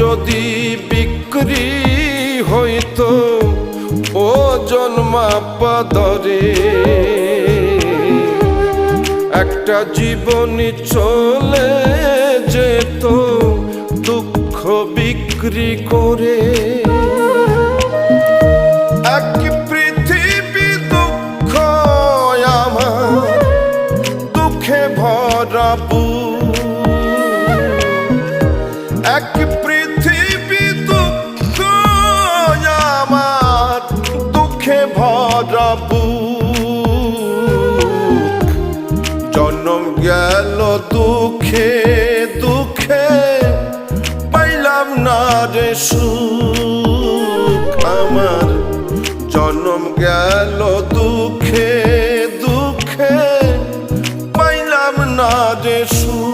যদি বিক্রি হইতো, ও জন্মাপাদরে একটা জীবনী চলে যেত, দুঃখ বিক্রি করে এক দুঃখ ভরা। এক পৃথিবী দুঃখ আমার, দুঃখে ভরা জন্ম গেল দুঃখে দুঃখে পাইলাম না রে সুখ আমার। জন্ম গেল দুঃখে দুঃখে পাইলাম না রে সুখ।